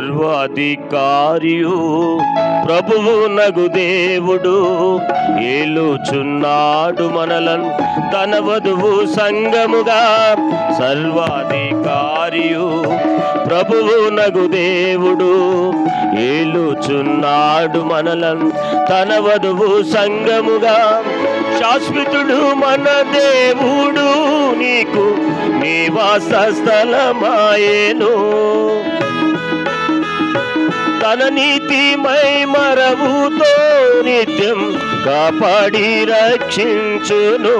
సర్వాధికారియు ప్రభువు నగు దేవుడు. ఏలుచున్నాడు మనలను తన వధువు సంగముగా. సర్వాధికారియు ప్రభువు నగు దేవుడు. ఏలుచున్నాడు మనలను తన వధువు సంగముగా. శాశ్వతుడు మన దేవుడు. నీకు నివాస స్థలమాయేను తన నీతిమై మరవుతో నిత్యం కాపాడి రక్షించును.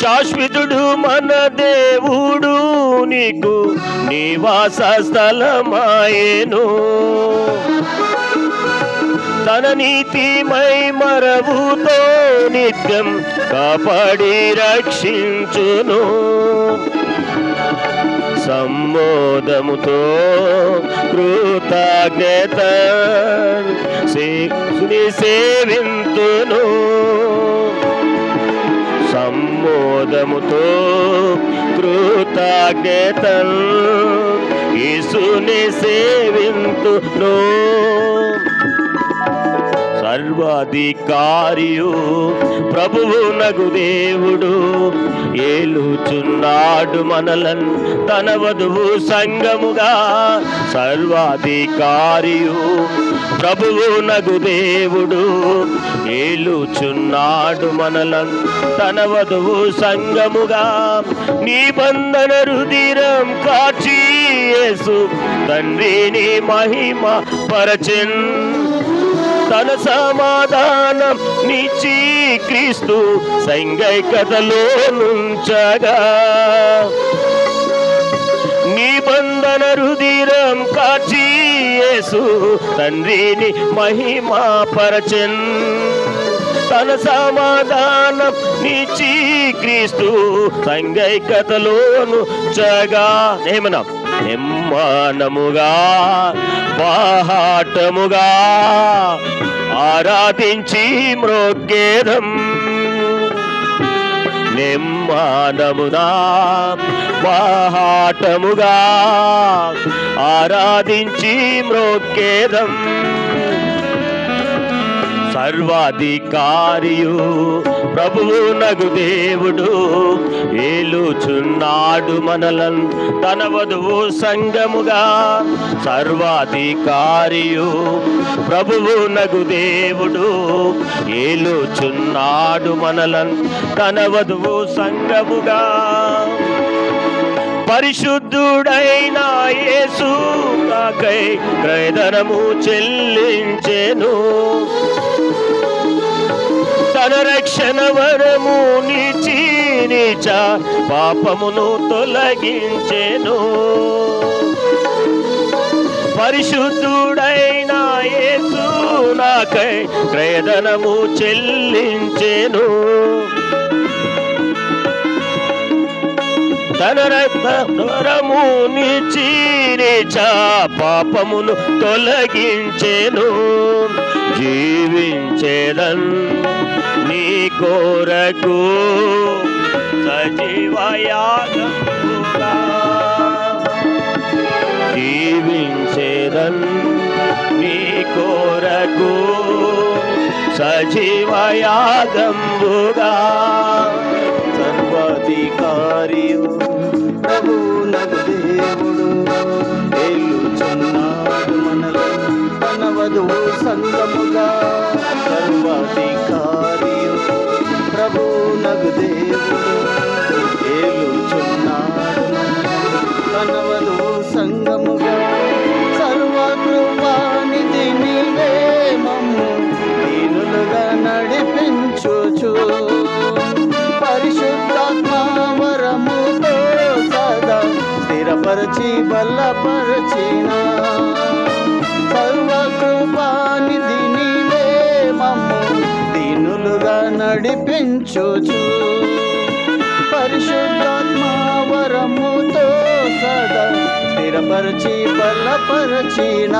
శాశ్వతుడు మన దేవుడు నీకు నివాస స్థలమాయేను తన నీతిమై మరవుతో నిత్యం కాపాడి రక్షించును. సంబోధముతో కృతజ్ఞత శివుని సేవింతును. సంబోధముతో కృతజ్ఞత యేసుని సేవింతును. సర్వాధికారియు ప్రభువు నగు దేవుడు. ఏలుచున్నాడు మనలన్ తన వధువు సంగముగా. సర్వాధికారియు ప్రభువు నగు దేవుడు. ఏలుచున్నాడు మనలన్ తన వధువు సంగముగా. నిబంధన రుధిరం కాచి యేసు తండ్రిని మహిమ పరచెన్. తన సమాధానం నిచ్చి క్రీస్తు సంగైకతలో నుంచగా. నిబంధన రుధిరం కాచి యేసు తండ్రిని మహిమాపరచన్. పరచన్ సమాధానం నీచి క్రీస్తు సంగైకతలోను చగా ఏమన్నా? నిమ్మానముగా బాహాటముగా ఆరాధించి మృగేదం నిమ్మానమునా బాహాటముగా ఆరాధించి మృగేదం సర్వాధికారియు. ప్రభువు నగు దేవుడు ఏలుచున్నాడు మనలన్ తన వధువు సంగముగా. సర్వాధికారియు ప్రభువు నగు దేవుడు ఏలుచున్నాడు మనలన్ తన వధువు సంగముగా. పరిశుద్ధుడైన యేసు నాకై క్రయధనము చెల్లించెను. తన రక్షణ వరము నిచి పాపమును తొలగించెను. పరిశుద్ధుడైన యేసు నాకై క్రయదనము చెల్లించెను. తన రక్తరము నిచీనిచ పాపమును తొలగించెను. జీవించేదన్ నీ కోరకు సజీవయాగముగా. జీవించేదన్ నీ కోరకు సజీవయాగంబుగా సర్వాధికారియు స్థిరపరచి బలపరచిన సర్వకృపానిధి నీవే మమ్ము. దీనులుగా నడిపించుచు పరిశుద్ధాత్మ వరముతో సదా స్థిరపరచి బలపరచిన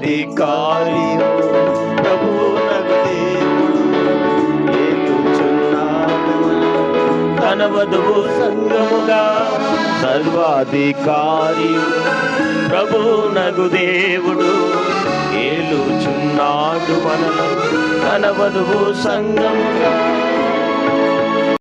సర్వాధికారి ప్రభువునకు దేవుడు తన వధువు సంగముగా సర్వాధికారి ప్రభు నగు దేవుడు ఏలుచున్నాడు మనను తన వధువు సంగముగా